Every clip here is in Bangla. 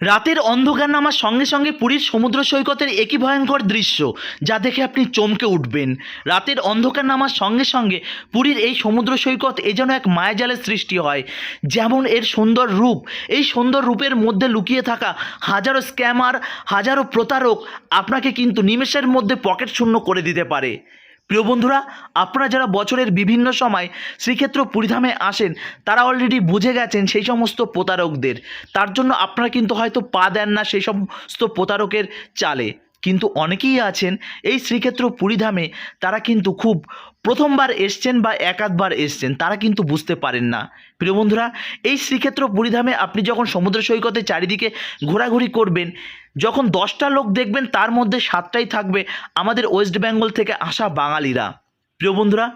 রাতের অন্ধকার নামার সঙ্গে সঙ্গে পুরীর সমুদ্র সৈকতের একই ভয়ঙ্কর দৃশ্য, যা দেখে আপনি চমকে উঠবেন। রাতের অন্ধকার নামার সঙ্গে সঙ্গে পুরীর এই সমুদ্র সৈকত এ যেন এক মায়াজালের সৃষ্টি হয়। যেমন এর সুন্দর রূপ, এই সুন্দর রূপের মধ্যে লুকিয়ে থাকা হাজারো স্ক্যামার, হাজারো প্রতারক আপনাকে কিন্তু নিমেষের মধ্যে পকেট শূন্য করে দিতে পারে। প্রিয় বন্ধুরা, আপনারা যারা বছরের বিভিন্ন সময় শ্রীক্ষেত্র পুরীধামে আসেন, তারা অলরেডি বুঝে গেছেন সেই সমস্ত প্রতারকদের। তার জন্য আপনারা কিন্তু হয়তো পা দেন না সেই সমস্ত প্রতারকের চালে। কিন্তু অনেকেই আছেন এই শ্রীক্ষেত্র পুরীধামে তারা কিন্তু খুব প্রথমবার এসছেন বা একাধবার এসছেন, তারা কিন্তু বুঝতে পারেন না। প্রিয় বন্ধুরা, এই শ্রীক্ষেত্র পুরীধামে আপনি যখন সমুদ্র সৈকতে চারিদিকে ঘোরাঘুরি করবেন, যখন দশটা লোক দেখবেন তার মধ্যে সাতটাই থাকবে আমাদের ওয়েস্ট বেঙ্গল থেকে আসা বাঙালিরা। প্রিয় বন্ধুরা,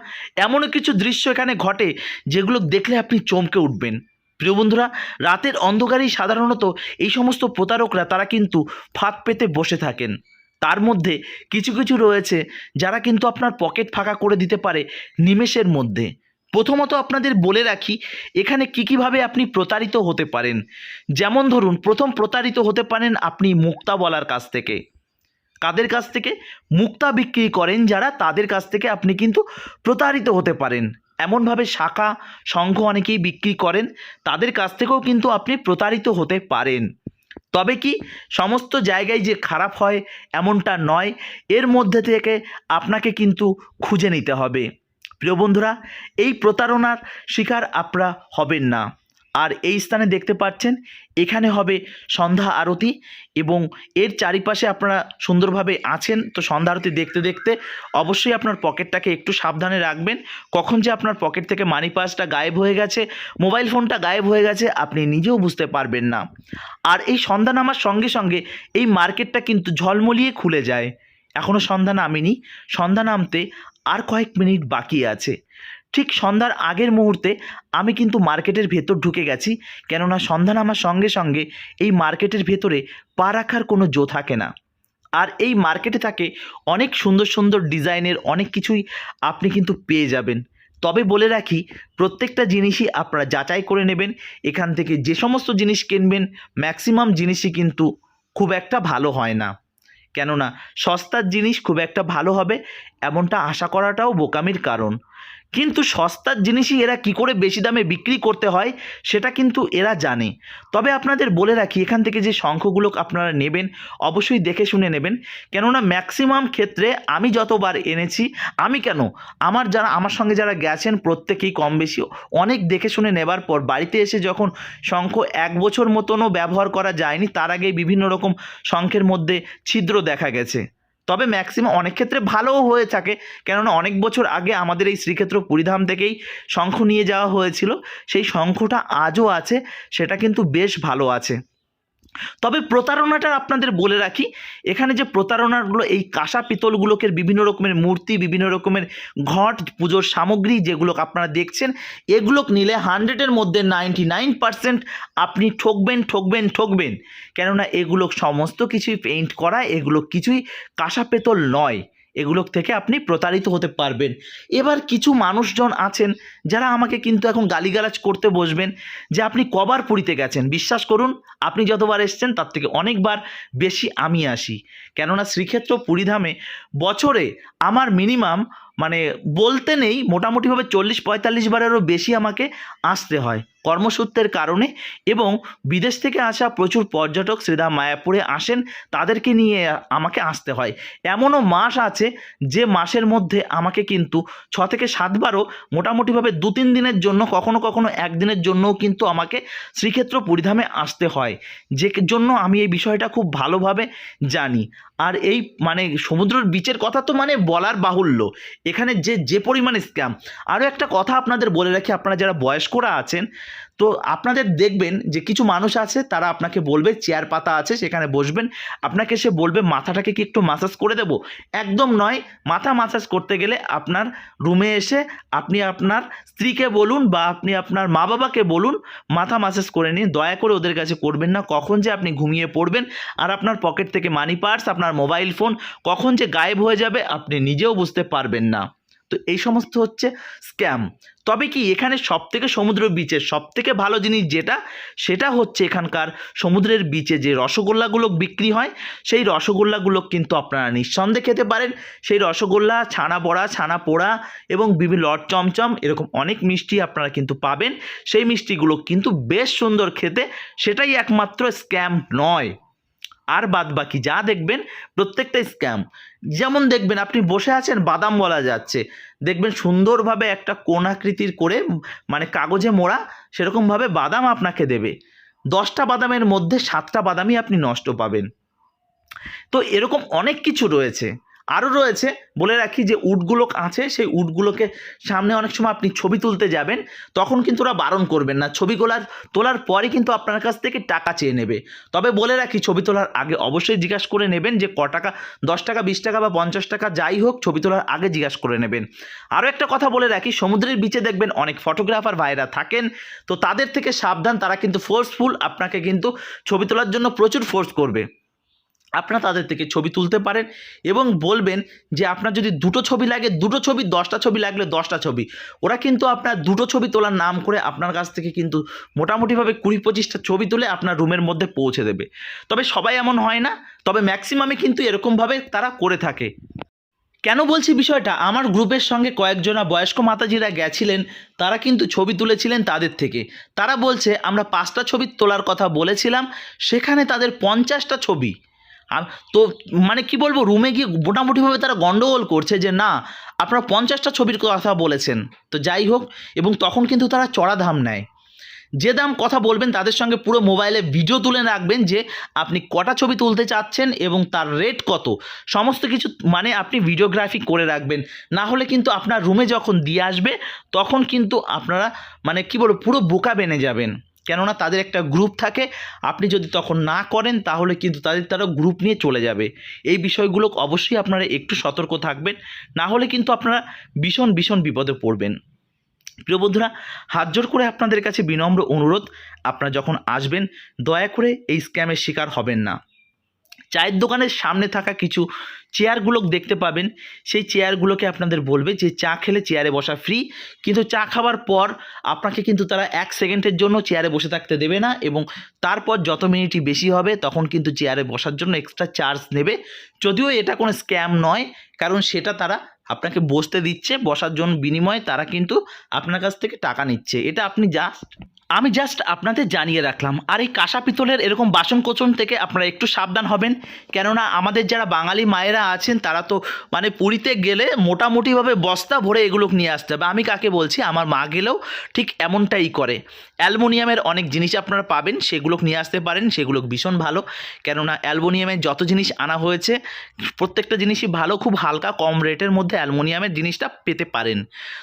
এমনও কিছু দৃশ্য এখানে ঘটে যেগুলো দেখলে আপনি চমকে উঠবেন। প্রিয় বন্ধুরা, রাতের অন্ধকারেই সাধারণত এই সমস্ত প্রতারকরা, তারা কিন্তু ফাঁদ পেতে বসে থাকেন। তার মধ্যে কিছু কিছু রয়েছে যারা কিন্তু আপনার পকেট ফাঁকা করে দিতে পারে নিমেষের মধ্যে। প্রথমত আপনাদের বলে রাখি, এখানে কী কীভাবে আপনি প্রতারিত হতে পারেন। যেমন ধরুন, প্রথম প্রতারিত হতে পারেন আপনি মুক্তা বলার কাছ থেকে। কাদের কাছ থেকে? মুক্তা বিক্রি করেন যারা, তাদের কাছ থেকে আপনি কিন্তু প্রতারিত হতে পারেন। এমনভাবে শাখা, সংঘ অনেকেই বিক্রি করেন, তাদের কাছ থেকেও কিন্তু আপনি প্রতারিত হতে পারেন। তবে কি সমস্ত জায়গায় যে খারাপ হয় এমনটা নয়, এর মধ্যে থেকে আপনাকে কিন্তু খুঁজে নিতে হবে। প্রিয় বন্ধুরা, এই প্রতারণার শিকার আপনারা হবেন না। আর এই স্থানে দেখতে পাচ্ছেন, এখানে হবে সন্ধ্যা আরতি এবং এর চারিপাশে আপনারা সুন্দরভাবে আছেন, তো সন্ধ্যা আরতি দেখতে দেখতে অবশ্যই আপনার পকেটটাকে একটু সাবধানে রাখবেন। কখন যে আপনার পকেট থেকে মানি পার্সটা গায়েব হয়ে গেছে মোবাইল ফোনটা গায়েব হয়ে গেছে, আপনি নিজেও বুঝতে পারবেন না। আর এই সন্ধ্যা নামার সঙ্গে সঙ্গে এই মার্কেটটা কিন্তু ঝলমলিয়ে খুলে যায়। এখনও সন্ধ্যা নামেনি, সন্ধ্যা নামতে আর কয়েক মিনিট বাকি আছে। ঠিক সন্ধ্যার আগের মুহূর্তে আমি কিন্তু মার্কেটের ভেতর ঢুকে গেছি। কেননা সন্ধ্যা নামার সঙ্গে সঙ্গে এই মার্কেটের ভেতরে পা রাখার কোনো জো থাকে না। আর এই মার্কেটে থাকে অনেক সুন্দর সুন্দর ডিজাইনের অনেক কিছুই আপনি কিন্তু পেয়ে যাবেন। তবে বলে রাখি, প্রত্যেকটা জিনিসই আপনারা যাচাই করে নেবেন। এখান থেকে যে সমস্ত জিনিস কিনবেন, ম্যাক্সিমাম জিনিসই কিন্তু খুব একটা ভালো হয় না। কেননা সস্তার জিনিস খুব একটা ভালো হবে, এমনটা আশা করাটাও বোকামির কারণ। কিন্তু সস্তার জিনিসই এরা কি করে বেশি দামে বিক্রি করতে হয়, সেটা কিন্তু এরা জানে। তবে আপনাদের বলে রাখি, এখান থেকে যে শঙ্খগুলো আপনারা নেবেন, অবশ্যই দেখে শুনে নেবেন। কেননা ম্যাক্সিমাম ক্ষেত্রে আমি যতবার এনেছি, আমি কেন? আমার যারা, আমার সঙ্গে যারা গেছেন, প্রত্যেকেই কম বেশি অনেক দেখে শুনে নেবার পর, বাড়িতে এসে যখন শঙ্খ এক বছর মতনও ব্যবহার করা যায়নি, তার আগেই বিভিন্ন রকম শঙ্খের মধ্যে ছিদ্র দেখা গেছে। তবে ম্যাক্সিমাম অনেক ক্ষেত্রে ভালোও হয়ে থাকে। কেননা অনেক বছর আগে আমাদের এই শ্রীক্ষেত্র পুরীধাম থেকেই শঙ্খ নিয়ে যাওয়া হয়েছিল। সেই শঙ্খটা আজও আছে, সেটা কিন্তু বেশ ভালো আছে। তবে প্রতারণাটা আপনাদের বলে রাখি, এখানে যে প্রতারণাগুলো, এই কাঁসা পিতলগুলোকে বিভিন্ন রকমের মূর্তি, বিভিন্ন রকমের ঘট, পুজোর সামগ্রী যেগুলো আপনারা দেখছেন, এগুলো নিলে হান্ড্রেডের মধ্যে নাইনটি নাইন আপনি ঠকবেন ঠকবেন ঠকবেন। কেননা এগুলো সমস্ত কিছুই পেইন্ট করা, এগুলো কিছুই কাঁসা পেতল নয়। এগুলো থেকে আপনি প্রতারিত হতে পারবেন। এবার কিছু মানুষজন আছেন যারা আমাকে কিন্তু এখন গালিগালাজ করতে বসবেন যে আপনি কবার পুরীতে গেছেন। বিশ্বাস করুন, আপনি যতবার এসছেন তার থেকে অনেকবার বেশি আমি আসি। কেননা শ্রীক্ষেত্র পুরীধামে বছরে আমার মিনিমাম মানে বলতে নেই, মোটামুটিভাবে চল্লিশ পঁয়তাল্লিশ বারেরও বেশি আমাকে আসতে হয় কর্মসূত্রের কারণে এবং বিদেশ থেকে আসা প্রচুর পর্যটক শ্রীধাম মায়াপুরে আসেন, তাদেরকে নিয়ে আমাকে আসতে হয়। এমনও মাস আছে যে মাসের মধ্যে আমাকে কিন্তু ছ থেকে সাতবারও মোটামুটিভাবে দু তিন দিনের জন্য, কখনো কখনো একদিনের জন্যও কিন্তু আমাকে শ্রীক্ষেত্র পরিধামে আসতে হয়, যে জন্য আমি এই বিষয়টা খুব ভালোভাবে জানি। আর এই মানে সমুদ্রের বিচের কথা তো মানে বলার বাহুল্য। এখানে যে যে পরিমাণে স্ক্যাম আরও একটা কথা আপনাদের বলে রাখি, আপনারা যারা বয়স্করা আছেন তো আপনাদের দেখবেন যে কিছু মানুষ আছে, তারা আপনাকে বলবে, চেয়ার পাতা আছে সেখানে বসবেন। আপনাকে সে বলবে, মাথাটাকে কি একটু মাসাজ করে দেবো? একদম নয়, মাথা মাসাজ করতে গেলে আপনার রুমে এসে আপনি আপনার স্ত্রীকে বলুন বা আপনি আপনার মা বাবাকে বলুন, মাথা মাসাজ করে নিন। দয়া করে ওদের কাছে করবেন না। কখন যে আপনি ঘুমিয়ে পড়বেন আর আপনার পকেট থেকে মানি পার্স আপনার মোবাইল ফোন কখন যে গায়েব হয়ে যাবে আপনি নিজেও বুঝতে পারবেন না। তো এই সমস্ত হচ্ছে স্ক্যাম তবে কি এখানে সব থেকে সমুদ্র বিচের সব থেকে ভালো জিনিস যেটা, সেটা হচ্ছে এখানকার সমুদ্রের বিচে যে রসগোল্লাগুলো বিক্রি হয়, সেই রসগোল্লাগুলো কিন্তু আপনারা নিঃসন্দেহে খেতে পারেন। সেই রসগোল্লা, ছানা বড়া, ছানা পোড়া এবং বিভিন্ন লট চমচম এরকম অনেক মিষ্টি আপনারা কিন্তু পাবেন। সেই মিষ্টিগুলো কিন্তু বেশ সুন্দর খেতে, সেটাই একমাত্র স্ক্যাম নয়। আর বাদ বাকি যা দেখবেন প্রত্যেকটা স্ক্যাম যেমন দেখবেন আপনি বসে আছেন, বাদাম বলা যাচ্ছে। দেখবেন সুন্দরভাবে একটা কোণাকৃতির করে মানে কাগজে মোড়া, সেরকমভাবে বাদাম আপনাকে দেবে। দশটা বাদামের মধ্যে সাতটা বাদামই আপনি নষ্ট পাবেন। তো এরকম অনেক কিছু রয়েছে। আরও রয়েছে। বলে রাখি যে উটগুলো আছে সেই উটগুলোকে সামনে অনেক সময় আপনি ছবি তুলতে যাবেন, তখন কিন্তু ওরা বারণ করবেন না। ছবিগুলার তোলার পরে কিন্তু আপনার কাছ থেকে টাকা চেয়ে নেবে। তবে বলে রাখি, ছবি তোলার আগে অবশ্যই জিজ্ঞাসা করে নেবেন যে ক টাকা, দশ টাকা, বিশ টাকা বা পঞ্চাশ টাকা যাই হোক, ছবি তোলার আগে জিজ্ঞাসা করে নেবেন। আরও একটা কথা বলে রাখি, সমুদ্রের বিচে দেখবেন অনেক ফটোগ্রাফার ভাইরা থাকেন, তো তাদের থেকে সাবধান, তারা কিন্তু ফোর্সফুল আপনাকে কিন্তু ছবি তোলার জন্য প্রচুর ফোর্স করবে। আপনারা তাদের থেকে ছবি তুলতে পারেন এবং বলবেন যে আপনার যদি দুটো ছবি লাগে, দুটো ছবি, দশটা ছবি লাগলে দশটা ছবি। ওরা কিন্তু আপনার দুটো ছবি তোলার নাম করে আপনার কাছ থেকে কিন্তু মোটামুটিভাবে কুড়ি পঁচিশটা ছবি তুলে আপনার রুমের মধ্যে পৌঁছে দেবে। তবে সবাই এমন হয় না, তবে ম্যাক্সিমামে কিন্তু এরকমভাবে তারা করে থাকে। কেন বলছি বিষয়টা? আমার গ্রুপের সঙ্গে কয়েকজনা বয়স্ক মাতাজিরা গেছিলেন, তারা কিন্তু ছবি তুলেছিলেন তাদের থেকে। তারা বলছে, আমরা পাঁচটা ছবি তোলার কথা বলেছিলাম, সেখানে তাদের পঞ্চাশটা ছবি তো মানে কি বলব রুমে গিয়ে মোটামুটিভাবে তারা গন্ডগোল করছে যে না, আপনারা পঞ্চাশটা ছবির কথা বলেছেন, তো যাই হোক, এবং তখন কিন্তু তারা চড়া দাম নেয়। যে দাম কথা বলবেন তাদের সঙ্গে পুরো মোবাইলে ভিডিও তুলে রাখবেন যে আপনি কটা ছবি তুলতে চাচ্ছেন এবং তার রেট কত। সমস্ত কিছু মানে আপনি ভিডিওগ্রাফি করে রাখবেন। না হলে কিন্তু আপনার রুমে যখন দিয়ে আসবে, তখন কিন্তু আপনারা মানে কি বলব, পুরো বোকা বেনে যাবেন। কেননা তাদের একটা গ্রুপ থাকে। আপনি যদি তখন না করেন, তাহলে কিন্তু তাদের তারা গ্রুপ নিয়ে চলে যাবে। এই বিষয়গুলো অবশ্যই আপনারা একটু সতর্ক থাকবেন। না হলে কিন্তু আপনারা ভীষণ ভীষণ বিপদে পড়বেন। প্রিয় বন্ধুরা, হাত জোর করে আপনাদের কাছে বিনম্র অনুরোধ, আপনারা যখন আসবেন, দয়া করে এই স্ক্যামের শিকার হবেন না। চায়ের দোকানের সামনে থাকা কিছু চেয়ারগুলো দেখতে পাবেন। সেই চেয়ারগুলোকে আপনাদের বলবে যে চা খেলে চেয়ারে বসা ফ্রি কিন্তু চা খাওয়ার পর আপনাকে কিন্তু তারা এক সেকেন্ডের জন্য চেয়ারে বসে থাকতে দেবে না এবং তারপর যত মিনিটই বেশি হবে তখন কিন্তু চেয়ারে বসার জন্য এক্সট্রা চার্জ নেবে। যদিও এটা কোনো স্ক্যাম নয়, কারণ সেটা তারা আপনাকে বসতে দিচ্ছে, বসার জন্য বিনিময়ে তারা কিন্তু আপনার কাছ থেকে টাকা নিচ্ছে। এটা আপনি জাস্ট আমি জাস্ট আপনাদের জানিয়ে রাখলাম, আর এই কাঁসা পিতলের এরকম বাসন কোচন থেকে আপনারা একটু সাবধান হবেন। কেননা আমাদের যারা বাঙালি মায়েরা আছেন, তারা তো মানে পুরীতে গেলে মোটামুটিভাবে বস্তা ভরে এগুলো নিয়ে আসতে হবে। আমি কাকে বলছি? আমার মা গেলেও ঠিক এমনটাই করে। অ্যালমোনিয়ামের অনেক জিনিস আপনারা পাবেন, সেগুলো নিয়ে আসতে পারেন, সেগুলো ভীষণ ভালো। কেননা অ্যালমোনিয়ামের যত জিনিস আনা হয়েছে, প্রত্যেকটা জিনিসই ভালো, খুব হালকা, কম রেটের মধ্যে অ্যালমোনিয়ামের জিনিসটা পেতে পারেন।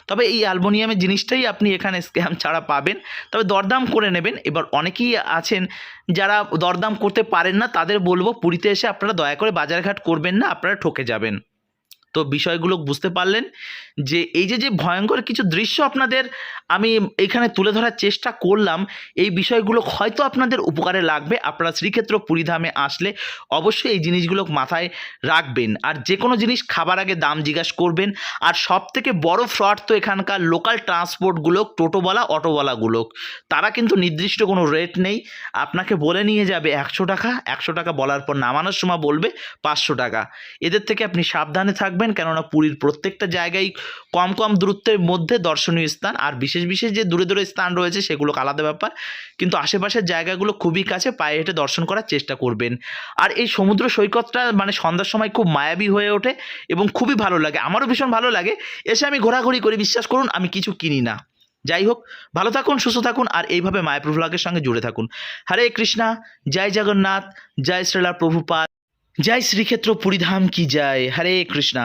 তবে এই অ্যালমোনিয়ামের জিনিসটাই আপনি এখানে স্ক্যাম ছাড়া পাবেন। তবে দরদাম করে নেবেন। এবার অনেকেই আছেন যারা দরদাম করতে পারেন না, তাদের বলব পুরীতে এসে আপনারা দয়া করে বাজারঘাট করবেন না, আপনারা ঠকে যাবেন। তো বিষয়গুলো বুঝতে পারলেন যে এই যে যে ভয়ঙ্কর কিছু দৃশ্য আপনাদের আমি এখানে তুলে ধরার চেষ্টা করলাম, এই বিষয়গুলো হয়তো আপনাদের উপকারে লাগবে। আপনারা শ্রীক্ষেত্র পুরীধামে আসলে অবশ্যই এই জিনিসগুলো মাথায় রাখবেন। আর যে কোনো জিনিস খাবার আগে দাম জিজ্ঞাসা করবেন। আর সব থেকে বড় ফ্রড তো এখানকার লোকাল ট্রান্সপোর্টগুলো টোটোওয়ালা, অটোওয়ালাগুলো। তারা কিন্তু নির্দিষ্ট কোনো রেট নেই। আপনাকে বলে নিয়ে যাবে একশো টাকা একশো টাকা বলার পর নামানোর সময় বলবে পাঁচশো টাকা। এদের থেকে আপনি সাবধানে থাকবেন। কেননা পুরীর প্রত্যেকটা জায়গায় কম কম দূরত্বের মধ্যে দর্শনীয় স্থান। আর বিশেষ বিশেষ যে দূরে দূরে স্থান রয়েছে, সেগুলো আলাদা ব্যাপার। কিন্তু আশেপাশের জায়গাগুলো খুবই কাছে, পায়ে হেঁটে দর্শন করার চেষ্টা করবেন। আর এই সমুদ্র সৈকতটা মানে সন্ধ্যার সময় খুব মায়াবী হয়ে ওঠে এবং খুবই ভালো লাগে। আমারও ভীষণ ভালো লাগে। এসে আমি ঘোরাঘুরি করি, বিশ্বাস করুন, আমি কিছু কিনি না। যাই হোক, ভালো থাকুন, সুস্থ থাকুন, আর এইভাবে মায়াপুর ভ্লগের সঙ্গে জুড়ে থাকুন। হরে কৃষ্ণা, জয় জগন্নাথ, জয় শ্রীলা প্রভুপাদ, জয় শ্রীক্ষেত্র পুরীধাম কি জয়। হরে কৃষ্ণা।